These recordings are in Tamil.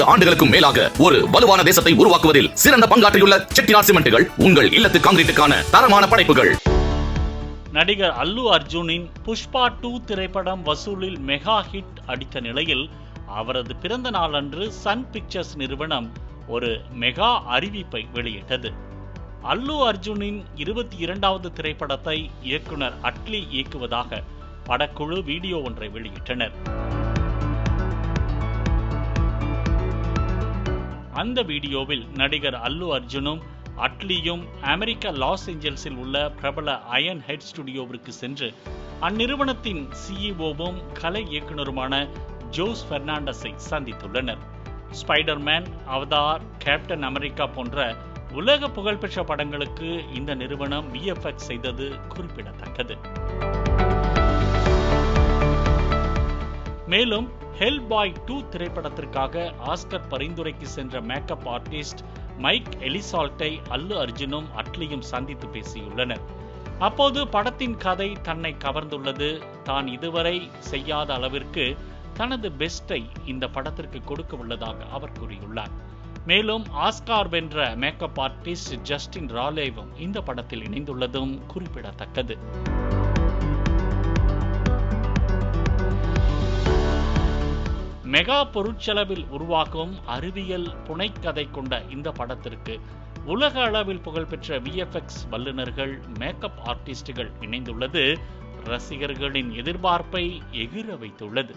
ஐம்பது ஆண்டுகளுக்கும் மேலாக ஒரு வலுவான தேசத்தை உருவாக்குவதில் சிறந்த பங்காற்றியுள்ள செட்டிநாட் சிமெண்ட்டுகள் உங்கள் இல்லத்து காங்கிரீட்டுக்கான தரமான படைப்புகள். நடிகர் அல்லு அர்ஜுனின் புஷ்பா டூ திரைப்படம் வசூலில் மெகா ஹிட் அடித்த நிலையில் அவரது பிறந்த நாளன்று சன் பிக்சர்ஸ் நிறுவனம் ஒரு மெகா அறிவிப்பை வெளியிட்டது. அல்லு அர்ஜுனின் இருபத்தி இரண்டாவது திரைப்படத்தை இயக்குனர் அட்லி இயக்குவதாக படக்குழு வீடியோ ஒன்றை வெளியிட்டனர். அந்த வீடியோவில் நடிகர் அல்லு அர்ஜுனும் அட்லியும் அமெரிக்கா லாஸ் ஏஞ்சல்ஸில் உள்ள பிரபல அயன் ஹெட் ஸ்டுடியோவிற்கு சென்று அந்நிறுவனத்தின் சிஇஓவும் கலை இயக்குனருமான ஜோஸ் பெர்னாண்டஸை சந்தித்துள்ளனர். ஸ்பைடர்மேன் அவதார் கேப்டன் அமெரிக்கா போன்ற உலக புகழ்பெற்ற படங்களுக்கு இந்த நிறுவனம் விஎஃப்எக்ஸ் செய்தது குறிப்பிடத்தக்கது. மேலும் ஹெல் பாய் டூ திரைப்படத்திற்காக ஆஸ்கர் பரிந்துரைக்கு சென்ற மேக்கப் ஆர்டிஸ்ட் மைக் எலிசால்ட்டை அல்லு அர்ஜுனும் அட்லியும் சந்தித்து பேசியுள்ளனர். அப்போது படத்தின் கதை தன்னை கவர்ந்துள்ளது. தான் இதுவரை செய்யாத அளவிற்கு தனது பெஸ்டை இந்த படத்திற்கு கொடுக்க உள்ளதாக அவர் கூறியுள்ளார். மேலும் ஆஸ்கார் வென்ற மேக்கப் ஆர்டிஸ்ட் ஜஸ்டின் ராலேவும் இந்த படத்தில் இணைந்துள்ளதும் குறிப்பிடத்தக்கது. மெகா பொருட்செலவில் உருவாக்கும் அறிவியல் புனைக்கதை கொண்ட இந்த படத்திற்கு உலக அளவில் புகழ்பெற்ற விஎஃப்எக்ஸ் வல்லுநர்கள் மேக்கப் ஆர்டிஸ்டுகள் இணைந்துள்ளது. ரசிகர்களின் எதிர்பார்ப்பை எகிர வைத்துள்ளது.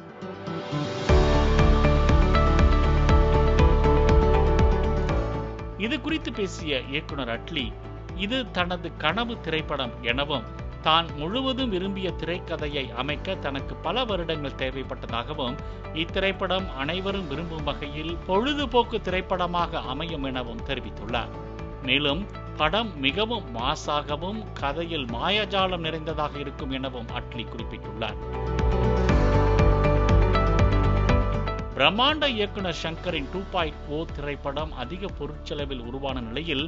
இது குறித்து பேசிய இயக்குனர் அட்லி இது தனது கனவு திரைப்படம் எனவும் தான் முழுவதும் விரும்பிய திரைக்கதையை அமைக்க தனக்கு பல வருடங்கள் தேவைப்பட்டதாகவும் இத்திரைப்படம் அனைவரும் விரும்பும் வகையில் பொழுதுபோக்கு திரைப்படமாக அமையும் எனவும் தெரிவித்துள்ளார். மேலும் படம் மிகவும் மாசாகவும் கதையில் மாயாஜாலம் நிறைந்ததாக இருக்கும் எனவும் அட்லி குறிப்பிட்டுள்ளார். பிரம்மாண்ட இயக்குனர் சங்கரின் டூ பாயிண்ட் ஓ திரைப்படம் அதிக பொருட்செலவில் உருவான நிலையில்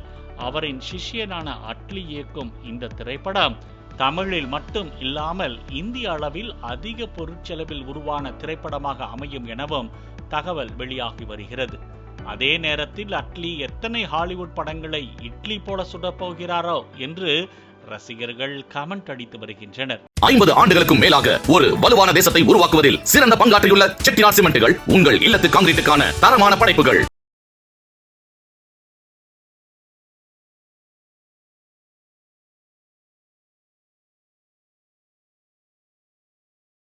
அவரின் சிஷ்யனான அட்லி இயக்கும் இந்த திரைப்படம் தமிழில் மட்டும் இல்லாமல் இந்திய அளவில் அதிக பொருட்செலவில் உருவான திரைப்படமாக அமையும் எனவும் தகவல் வெளியாகி வருகிறது. அதே நேரத்தில் அட்லி எத்தனை ஹாலிவுட் படங்களை இட்லி போல சுடப் போகிறாரோ என்று ரசிகர்கள் கமெண்ட் அடித்து வருகின்றனர். ஐம்பது ஆண்டுகளுக்கும் மேலாக ஒரு வலுவான தேசத்தை உருவாக்குவதில் சிறந்த பங்காற்றியுள்ள செட்டிநாட் சிமெண்ட்டுகள் உங்கள் இல்லத்து காங்கிரீட்டுக்கான தரமான படைப்புகள்.